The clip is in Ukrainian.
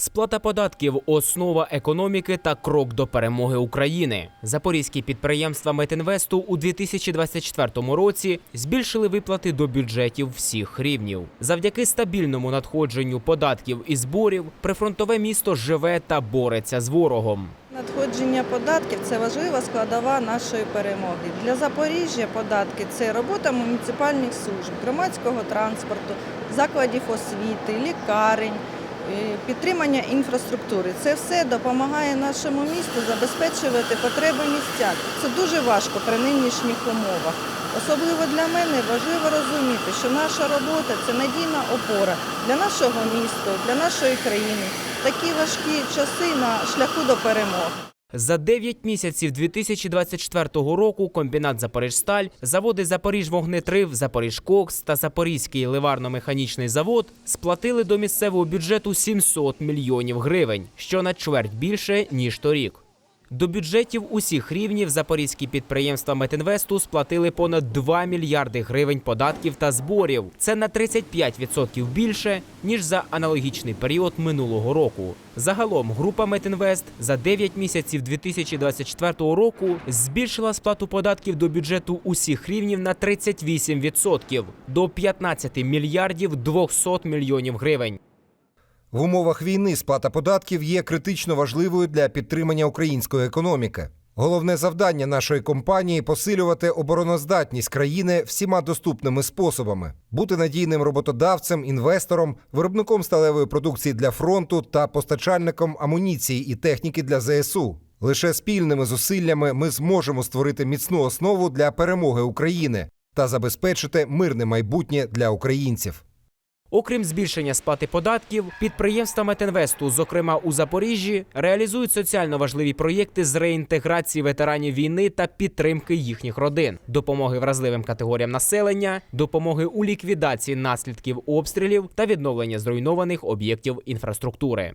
Сплата податків основа економіки та крок до перемоги України. Запорізькі підприємства Метінвесту у 2024 році збільшили виплати до бюджетів всіх рівнів. Завдяки стабільному надходженню податків і зборів прифронтове місто живе та бореться з ворогом. Надходження податків це важлива складова нашої перемоги. Для Запоріжжя податки це робота муніципальних служб, громадського транспорту, закладів освіти, лікарень, підтримання інфраструктури. Це все допомагає нашому місту забезпечувати потреби містян. Це дуже важко при нинішніх умовах. Особливо для мене важливо розуміти, що наша робота це надійна опора для нашого міста, для нашої країни. Такі важкі часи на шляху до перемоги. За 9 місяців 2024 року комбінат Запоріжсталь, заводи Запоріжвогнетрив, Запоріжкокс та Запорізький ливарно-механічний завод сплатили до місцевого бюджету 700 мільйонів гривень, що на чверть більше ніж торік. До бюджетів усіх рівнів запорізькі підприємства Метінвесту сплатили понад 2 мільярди гривень податків та зборів. Це на 35% більше ніж за аналогічний період минулого року. Загалом група Метінвест за 9 місяців 2024 року збільшила сплату податків до бюджету усіх рівнів на 38% до 15 мільярдів 200 мільйонів гривень. В умовах війни сплата податків є критично важливою для підтримання української економіки. Головне завдання нашої компанії посилювати обороноздатність країни всіма доступними способами, бути надійним роботодавцем, інвестором, виробником сталевої продукції для фронту та постачальником амуніції і техніки для ЗСУ. Лише спільними зусиллями ми зможемо створити міцну основу для перемоги України та забезпечити мирне майбутнє для українців. Окрім збільшення сплати податків, підприємства Метинвесту, зокрема у Запоріжжі, реалізують соціально важливі проєкти з реінтеграції ветеранів війни та підтримки їхніх родин, допомоги вразливим категоріям населення, допомоги у ліквідації наслідків обстрілів та відновлення зруйнованих об'єктів інфраструктури.